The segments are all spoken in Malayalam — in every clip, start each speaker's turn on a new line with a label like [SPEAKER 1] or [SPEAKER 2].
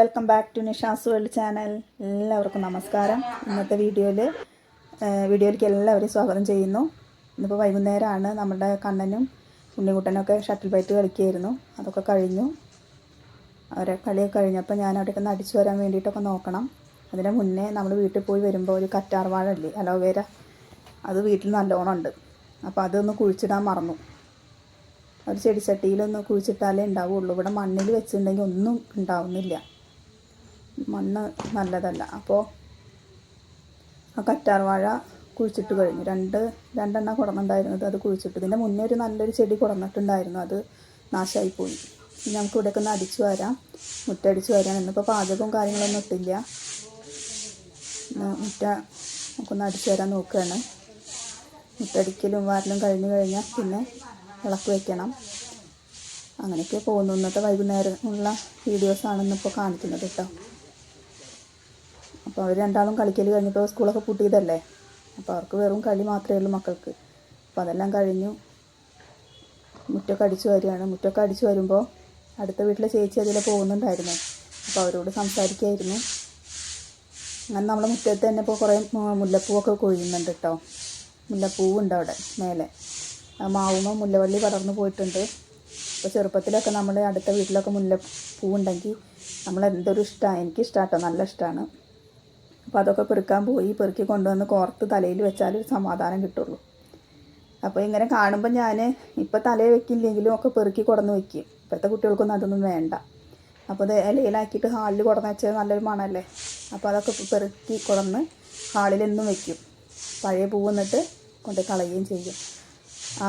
[SPEAKER 1] Welcome back to Nisha's world channel എല്ലാവർക്കും നമസ്കാരം. ഇന്നത്തെ വീഡിയോയിൽ വീഡിയോയിലേക്ക് എല്ലാവരെയും സ്വാഗതം ചെയ്യുന്നു. ഇന്നിപ്പോൾ വൈകുന്നേരമാണ് നമ്മുടെ കണ്ണനും ഉണ്ണിക്കുട്ടനൊക്കെ ഷട്ടിൽ ബൈറ്റ് കളിക്കുകയായിരുന്നു. അതൊക്കെ കഴിഞ്ഞു. അവരെ കളിയൊക്കെ കഴിഞ്ഞപ്പോൾ ഞാൻ അവിടേക്ക് ഒന്ന് അടിച്ചു വരാൻ വേണ്ടിയിട്ടൊക്കെ നോക്കണം. അതിന് മുന്നേ നമ്മൾ വീട്ടിൽ പോയി വരുമ്പോൾ ഒരു കറ്റാർവാഴല്ലേ വാഴ അലോവേര അത് വീട്ടിൽ നല്ലോണം ഉണ്ട്. അപ്പോൾ അതൊന്ന് കുഴിച്ചിടാൻ മറന്നു. ഒരു ചെടിച്ചട്ടിയിലൊന്ന് കുഴിച്ചിട്ടാലേ ഉണ്ടാവുള്ളൂ. ഇവിടെ മണ്ണിൽ വെച്ചിട്ടുണ്ടെങ്കിൽ ഒന്നും ഉണ്ടാവുന്നില്ല. മണ്ണ് നല്ലതല്ല. അപ്പോൾ ആ കറ്റാർ വാഴ കുഴിച്ചിട്ട് കഴിഞ്ഞു. രണ്ട് രണ്ടെണ്ണം കുടന്നുണ്ടായിരുന്നത് അത് കുഴിച്ചിട്ട്. ഇതിന്റെ മുന്നേ ഒരു നല്ലൊരു ചെടി കുടന്നിട്ടുണ്ടായിരുന്നു. അത് നാശമായി പോയി ഇനി നമുക്ക് ഇവിടെയൊക്കെ ഒന്ന് അടിച്ചു വരാം. മുറ്റടിച്ചു വരാം. ഇന്നിപ്പോൾ പാചകവും കാര്യങ്ങളൊന്നും ഇട്ടില്ല. മുറ്റ നമുക്കൊന്ന് അടിച്ചു വരാൻ നോക്കുകയാണ്. മുറ്റടിക്കലും വാരലും കഴിഞ്ഞ് കഴിഞ്ഞാൽ പിന്നെ വിളക്ക് വയ്ക്കണം അങ്ങനെയൊക്കെ പോകുന്നു. ഇന്നത്തെ വൈകുന്നേരമുള്ള വീഡിയോസാണ് ഇന്നിപ്പോൾ കാണിക്കുന്നത് കേട്ടോ. അപ്പോൾ അവർ രണ്ടാളും കളിക്കൽ കഴിഞ്ഞപ്പോൾ സ്കൂളൊക്കെ പൂട്ടിയതല്ലേ? അപ്പോൾ അവർക്ക് വെറും കളി മാത്രമേ ഉള്ളൂ മക്കൾക്ക്. അപ്പോൾ അതെല്ലാം കഴിഞ്ഞു. മുറ്റൊക്കെ അടിച്ചു വരികയാണ്. മുറ്റൊക്കെ അടിച്ചു വരുമ്പോൾ അടുത്ത വീട്ടിലെ ചേച്ചി അതിലെ പോകുന്നുണ്ടായിരുന്നു. അപ്പോൾ അവരോട് സംസാരിക്കായിരുന്നു. അങ്ങനെ നമ്മുടെ മുറ്റത്ത് തന്നെ ഇപ്പോൾ കുറേ മുല്ലപ്പൂവൊക്കെ കൊഴിയുന്നുണ്ട് കേട്ടോ. മുല്ലപ്പൂവുണ്ട് അവിടെ മേലെ. ആ മാവുമ്പോൾ മുല്ലവള്ളി പടർന്നു പോയിട്ടുണ്ട്. ഇപ്പോൾ ചെറുപ്പത്തിലൊക്കെ നമ്മൾ അടുത്ത വീട്ടിലൊക്കെ മുല്ലപ്പൂവുണ്ടെങ്കിൽ നമ്മൾ എന്തൊരു ഇഷ്ടമാണ് എനിക്കിഷ്ടമാണ് കേട്ടോ. നല്ല ഇഷ്ടമാണ് അപ്പോൾ അതൊക്കെ പെറുക്കാൻ പോയി പെറുക്കി കൊണ്ടുവന്ന് കോർത്ത് തലയിൽ വെച്ചാൽ സമാധാനം കിട്ടുള്ളൂ. അപ്പോൾ ഇങ്ങനെ കാണുമ്പോൾ ഞാൻ ഇപ്പോൾ തലയിൽ വെക്കില്ലെങ്കിലും ഒക്കെ പെറുക്കി കൊടന്ന് വെക്കും. ഇപ്പോഴത്തെ കുട്ടികൾക്കൊന്നും അതൊന്നും വേണ്ട. അപ്പോൾ അത് ഇലയിലാക്കിയിട്ട് ഹാളിൽ കൊടന്ന് വെച്ചാൽ നല്ലൊരു മണമല്ലേ അപ്പോൾ അതൊക്കെ പെറുക്കി കൊടന്ന് ഹാളിൽ എന്നും വെക്കും. പഴയ പൂ വന്നിട്ട് കൊണ്ട് കളയുകയും ചെയ്യും.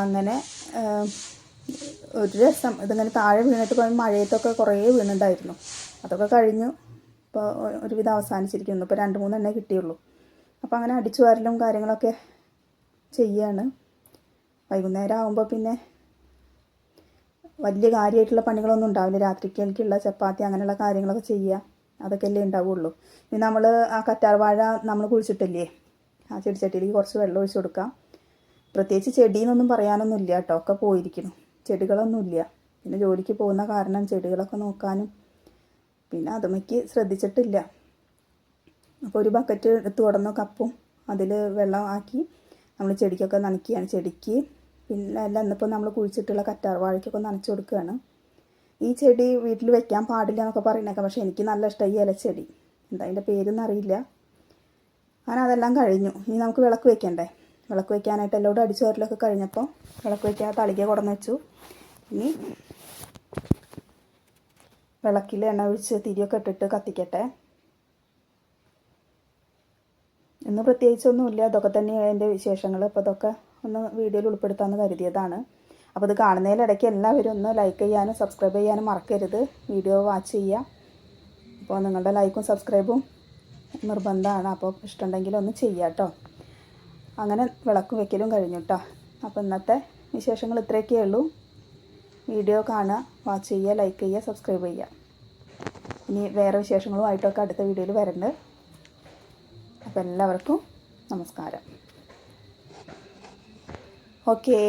[SPEAKER 1] അങ്ങനെ ഒരു രസം. ഇതിങ്ങനെ താഴെ വീണിട്ട് മഴയത്തൊക്കെ കുറേ വീണുണ്ടായിരുന്നു. അതൊക്കെ കഴിഞ്ഞു. ഇപ്പോൾ ഒരുവിധം അവസാനിച്ചിരിക്കുന്നു. ഇപ്പോൾ രണ്ട് മൂന്നെണ്ണേ കിട്ടിയുള്ളൂ. അപ്പോൾ അങ്ങനെ അടിച്ചു വാരലും കാര്യങ്ങളൊക്കെ ചെയ്യാണ്. വൈകുന്നേരം ആകുമ്പോൾ പിന്നെ വലിയ കാര്യമായിട്ടുള്ള പണികളൊന്നും ഉണ്ടാവില്ല. രാത്രിക്കേക്കുള്ള ചപ്പാത്തി അങ്ങനെയുള്ള കാര്യങ്ങളൊക്കെ ചെയ്യുക അതൊക്കെ അല്ലേ ഉണ്ടാവുള്ളൂ. ഇനി നമ്മൾ ആ കറ്റാർ വാഴ നമ്മൾ കുഴിച്ചിട്ടില്ലേ? ആ ചെടിച്ചട്ടിയിലേക്ക് കുറച്ച് വെള്ളം ഒഴിച്ചു കൊടുക്കാം. പ്രത്യേകിച്ച് ചെടിയെന്നൊന്നും പറയാനൊന്നും ഇല്ല കേട്ടോ. ഒക്കെ പോയിരിക്കുന്നു. ചെടികളൊന്നുമില്ല. പിന്നെ ജോലിക്ക് പോകുന്ന കാരണം ചെടികളൊക്കെ നോക്കാനും പിന്നെ അതുമയ്ക്ക് ശ്രദ്ധിച്ചിട്ടില്ല. അപ്പോൾ ഒരു ബക്കറ്റ് എടുത്ത് ഉടന്ന കപ്പും അതിൽ വെള്ളം ആക്കി നമ്മൾ ചെടിക്കൊക്കെ നനയ്ക്കുകയാണ്. ചെടിക്ക് പിന്നെ അല്ല ഇന്നിപ്പോൾ നമ്മൾ കുഴിച്ചിട്ടുള്ള കറ്റാർ വാഴയ്ക്കൊക്കെ നനച്ചു കൊടുക്കുകയാണ്. ഈ ചെടി വീട്ടിൽ വെക്കാൻ പാടില്ല എന്നൊക്കെ പറയുന്നേക്കാം പക്ഷേ എനിക്ക് നല്ല ഇഷ്ടമായി ഇലച്ചെടി എന്താ അതിന്റെ പേരൊന്നും അറിയില്ല. അങ്ങനെ അതെല്ലാം കഴിഞ്ഞു. ഇനി നമുക്ക് വിളക്ക് വെക്കണ്ടേ? വിളക്ക് വെക്കാനായിട്ട് എല്ലാവരും അടിച്ചു വരലൊക്കെ കഴിഞ്ഞപ്പോൾ വിളക്ക് വെക്കാൻ തളിക കുടന്ന് വെച്ചു. ഇനി വിളക്കിൽ എണ്ണ ഒഴിച്ച് തിരിയൊക്കെ ഇട്ടിട്ട് കത്തിക്കട്ടെ. ഇന്ന് പ്രത്യേകിച്ചൊന്നുമില്ല. അതൊക്കെ തന്നെയാണ് എന്റെ വിശേഷങ്ങൾ അപ്പോൾ അതൊക്കെ ഒന്ന് വീഡിയോയിൽ ഉൾപ്പെടുത്താമെന്ന് കരുതിയതാണ്. അപ്പോൾ ഇത് കാണുന്നതിലിടയ്ക്ക് എല്ലാവരും ഒന്ന് ലൈക്ക് ചെയ്യാനും സബ്സ്ക്രൈബ് ചെയ്യാനും മറക്കരുത്. വീഡിയോ വാച്ച് ചെയ്യുക. അപ്പോൾ നിങ്ങളുടെ ലൈക്കും സബ്സ്ക്രൈബും നിർബന്ധമാണ്. അപ്പോൾ ഇഷ്ടമുണ്ടെങ്കിൽ ഒന്ന് ചെയ്യുക കേട്ടോ. അങ്ങനെ വിളക്കും വെക്കലും കഴിഞ്ഞു കേട്ടോ. അപ്പോൾ ഇന്നത്തെ വിശേഷങ്ങൾ ഇത്രയൊക്കെയേ ഉള്ളൂ. വീഡിയോ കാണുക വാച്ച് ചെയ്യുക ലൈക്ക് ചെയ്യുക സബ്സ്ക്രൈബ് ചെയ്യുക. ഇനി വേറെ വിശേഷങ്ങളുമായിട്ടൊക്കെ അടുത്ത വീഡിയോയിൽ വരുന്നുണ്ട് അപ്പോൾ എല്ലാവർക്കും നമസ്കാരം. ഓക്കേ